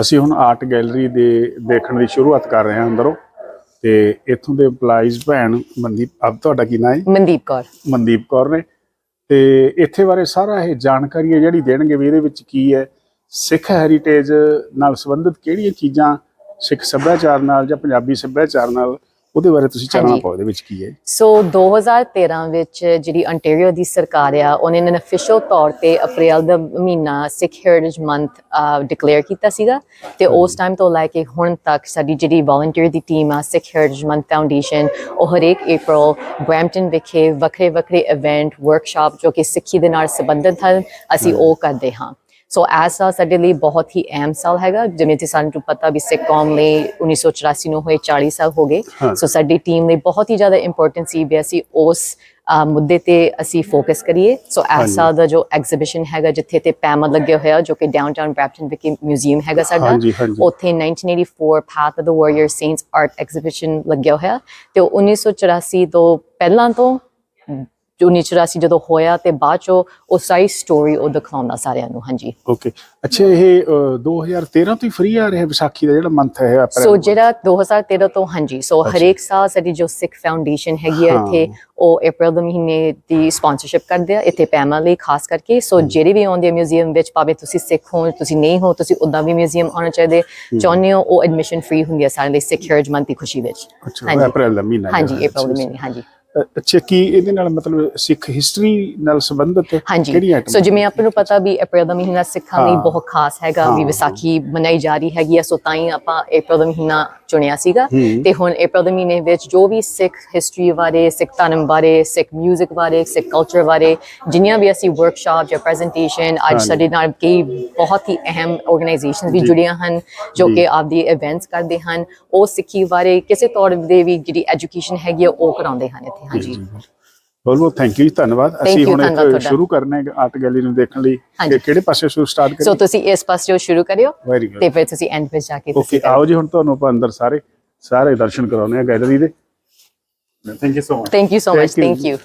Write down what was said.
ਅਸੀਂ ਹੁਣ art gallery ਦੇ ਦੇਖਣ ਦੀ ਸ਼ੁਰੂਆਤ ਕਰ ਰਹੇ ਹਾਂ ਅੰਦਰੋਂ ਤੇ ਇੱਥੋਂ ਦੇ EMPLOYEES ਭੈਣ ਮਨਦੀਪ ਅਬ ਤੁਹਾਡਾ ਕੀ ਨਾਂ ਹੈ? ਮਨਦੀਪ ਕੌਰ। ਮਨਦੀਪ ਕੌਰ ਨੇ। ਤੇ ਇੱਥੇ ਬਾਰੇ ਸਾਰਾ ਇਹ ਜਾਣਕਾਰੀ ਹੈ ਜਿਹੜੀ ਦੇਣਗੇ ਵੀ ਇਹਦੇ ਵਿੱਚ ਕੀ ਹੈ ਸਿੱਖ ਹੈਰੀਟੇਜ ਨਾਲ ਸੰਬੰਧਿਤ ਕਿਹੜੀਆਂ ਚੀਜ਼ਾਂ ਸਿੱਖ ਸੱਭਿਆਚਾਰ ਨਾਲ ਜਾਂ ਪੰਜਾਬੀ ਸੱਭਿਆਚਾਰ ਨਾਲ ਉਹਦੇ ਬਾਰੇ ਤੁਸੀਂ ਚਾਨਣਾ ਹਾਂਜੀ। ਪਾਓ ਇਹਦੇ ਵਿੱਚ ਕੀ ਹੈ? ਸੋ 2013 ਵਿੱਚ ਜਿਹੜੀ ontario ਦੀ ਸਰਕਾਰ ਆ ਉਹਨੇ ਨੇ ਅਫੀਸ਼ੀਅਲ ਤੌਰ ਤੇ ਅਪ੍ਰੈਲ ਦਾ ਮਹੀਨਾ ਸਿੱਖ ਹੈਰੀਟੇਜ ਮੰਥ ਡਿਕਲੇਅਰ ਕੀਤਾ ਸੀਗਾ। ਤੇ ਉਸ ਟਾਈਮ ਤੋਂ ਲੈ ਕੇ ਹੁਣ ਤੱਕ ਸਾਡੀ ਜਿਹੜੀ ਵਲੰਟੀਅਰ ਦੀ ਟੀਮ ਆ ਸਿੱਖ ਹੈਰੀਟੇਜ ਮੰਥ ਫਾਊਂਡੇਸ਼ਨ ਉਹ ਹਰੇਕ ਅਪ੍ਰੈਲ ਬ੍ਰੈਂਪਟਨ ਵਿਖੇ ਵੱਖਰੇ ਵੱਖਰੇ ਇਵੈਂਟ ਵਰਕਸ਼ਾਪ ਜੋ ਕਿ ਸਿੱਖੀ ਦੇ ਨਾਲ ਸੰਬੰਧਿਤ ਹਨ ਅਸੀਂ ਉਹ ਕਰਦੇ ਹਾਂ। ਸੋ ਐਸਾ ਸਾਡੇ ਲਈ ਬਹੁਤ ਹੀ ਅਹਿਮ ਸਾਲ ਹੈਗਾ ਜਿਵੇਂ ਕਿ ਸਾਨੂੰ ਪਤਾ ਵੀ ਸਿੱਖ ਕੌਮ ਲਈ 1984 ਨੂੰ ਹੋਏ 40 ਸਾਲ ਹੋ ਗਏ। ਸੋ ਸਾਡੀ ਟੀਮ ਲਈ ਬਹੁਤ ਹੀ ਜ਼ਿਆਦਾ ਇੰਪੋਰਟੈਂਟ ਸੀ ਵੀ ਅਸੀਂ ਉਸ ਮੁੱਦੇ ਤੇ ਅਸੀਂ ਫੋਕਸ ਕਰੀਏ ਸੋ ਐਸਾ ਦਾ ਜੋ ਐਗਜ਼ੀਬਿਸ਼ਨ ਹੈਗਾ ਜਿੱਥੇ ਤੇ ਪੈਮਾ ਲੱਗਿਆ ਹੋਇਆ ਜੋ ਕਿ ਡਾਊਨਟਾਊਨ ਬ੍ਰੈਂਪਟਨ ਵਿਖੇ ਮਿਊਜ਼ੀਅਮ ਹੈਗਾ ਸਾਡਾ। ਉੱਥੇ 1984 path of the warrior saints art exhibition ਲੱਗਿਆ ਹੋਇਆ ਤੇ ਉਹ 1984 ਤੋਂ ਪਹਿਲਾਂ ਤੋਂ 1984 ਜਦੋਂ ਹੋਇਆ ਤੇ ਬਾਅਦ ਚੋਂ ਉਹ ਸਾਰੀ ਸਟੋਰੀ ਉਹ ਦਿਖਾਉਂਦਾ ਸਾਰਿਆਂ ਨੂੰ ਹਾਂਜੀ। ਓਕੇ ਅੱਛਾ ਇਹ ਅ, 2013 ਤੋਂ ਹੀ ਫ੍ਰੀ ਆ ਰਿਹਾ ਵਿਸਾਖੀ ਦਾ ਜਿਹੜਾ ਮੰਥ ਹੈ ਅਪ੍ਰੈਲ ਸੋ ਜਿਹੜਾ 2013 ਤੋਂ ਹਾਂਜੀ। ਸੋ ਹਰੇਕ ਸਾਲ ਸਾਡੀ ਜੋ ਸਿੱਖ ਫਾਊਂਡੇਸ਼ਨ ਹੈਗੀ ਹਾਂ। ਇੱਥੇ ਉਹ ਅਪ੍ਰੈਲ ਦੇ ਮਹੀਨੇ ਦੀ ਸਪਾਂਸਰਸ਼ਿਪ ਕਰਦੇ ਆ ਇੱਥੇ ਪੈਮਾ ਲਈ ਖਾਸ ਕਰਕੇ। ਸੋ ਜਿਹੜੇ ਵੀ ਆਉਂਦੇ ਮਿਊਜ਼ੀਅਮ ਵਿੱਚ ਭਾਵੇਂ ਤੁਸੀਂ ਸਿੱਖ ਹੋ ਤੁਸੀਂ ਨਹੀਂ ਹੋ ਤੁਸੀਂ ਉਦਾਂ ਵੀ ਮਿਊਜ਼ੀਅਮ ਆਉਣਾ ਚਾਹੀਦੇ। ਚਾਹੁੰਦੇ ਹੋ ਉਹ ਐਡਮਿਸ਼ਨ ਫ੍ਰੀ ਹੁੰਦੀ ਹੈ ਸਾਰੇ ਲਈ ਸਿੱਖ ਹੈਰੀਟੇਜ ਮੰਥ ਦੀ ਖੁਸ਼ੀ ਵਿੱਚ। ਅੱਛਾ। ਅਪ੍ਰੈਲ ਦਾ ਮਹੀਨਾ ਹਾਂਜੀ ਹੈ। ਅਪ੍ਰੈਲ ਦੇ ਮਹੀਨੇ ਹਾਂਜੀ। ਅੱਛਾ ਕੀ ਇਹਦੇ ਨਾਲ ਮਤਲਬ ਸਿੱਖ ਹਿਸਟਰੀ ਨਾਲ ਸੰਬੰਧਿਤ ਕਿਹੜੀ ਆਈਟਮ ਸੋ ਜਿਵੇਂ ਆਪਾਂ ਨੂੰ ਪਤਾ ਵੀ ਅਪ੍ਰੈਲ ਦਾ ਮਹੀਨਾ ਸਿੱਖਾਂ ਲਈ। ਬਹੁਤ ਖਾਸ ਹੈਗਾ ਵੀ। ਵਿਸਾਖੀ ਮਨਾਈ ਜਾ ਰਹੀ ਹੈਗੀ ਸੋ ਤਾਂ ਹੀ ਆਪਾਂ ਅਪ੍ਰੈਲ ਦਾ ਮਹੀਨਾ ਚੁਣਿਆ ਸੀਗਾ। ਤੇ ਹੁਣ ਅਪ੍ਰੈਲ ਦੇ ਮਹੀਨੇ ਵਿੱਚ ਜੋ ਵੀ ਸਿੱਖ ਹਿਸਟਰੀ ਬਾਰੇ ਸਿੱਖ ਧਰਮ ਬਾਰੇ ਸਿੱਖ 뮤직 ਬਾਰੇ ਸਿੱਖ ਕਲਚਰ ਬਾਰੇ ਜਿੰਨੀਆਂ ਵੀ ਅਸੀਂ ਵਰਕਸ਼ਾਪ ਜਾਂ ਪ੍ਰੈਜੈਂਟੇਸ਼ਨ ਅੱਜ। ਸਾਡੇ ਨਾਲ ਕਈ ਬਹੁਤ ਹੀ ਅਹਿਮ ਆਰਗੇਨਾਈਜੇਸ਼ਨਸ ਵੀ। ਜੁੜੀਆਂ ਹਨ ਜੋ। ਕਿ ਆਪਦੀ ਇਵੈਂਟਸ ਕਰਦੇ ਹਨ ਉਹ ਸਿੱਖੀ ਬਾਰੇ ਕਿਸੇ ਤੌਰ ਦੇ ਵੀ ਜਿਹੜੀ ਐਜੂਕੇਸ਼ਨ ਹੈਗੀ ਆ ਉਹ ਕਰਾਉਂਦੇ ਹਨ ਇੱਥੇ ਹਾਂਜੀ ਬਹੁਤ ਬਹੁਤ ਥੈਂਕ ਯੂ ਧੰਨਵਾਦ। ਅਸੀਂ ਹੁਣ ਤੁਹਾਡਾ। ਸ਼ੁਰੂ ਕਰਨਾ ਹੈ ਆਰਟ ਗੈਲਰੀ ਨੂੰ ਦੇਖਣ ਲਈ। ਕਿ ਕਿਹੜੇ ਪਾਸੇ ਸ਼ੁਰੂ ਸਟਾਰਟ ਸੋ ਕਰੀਏ ਤੁਸੀਂ ਇਸ ਪਾਸੇ ਸ਼ੁਰੂ ਕਰਿਓ ਤੇ ਫਿਰ ਤੁਸੀਂ ਐਂਡ ਵਿੱਚ ਜਾ ਕੇ ਓਕੇ ਆਓ ਜੀ ਹੁਣ ਤੁਹਾਨੂੰ ਆਪਾਂ ਅੰਦਰ ਸਾਰੇ ਸਾਰੇ ਦਰਸ਼ਨ ਕਰਾਉਣੇ ਆ ਗੈਲਰੀ ਦੇ। Thank you so much thank you so much thank you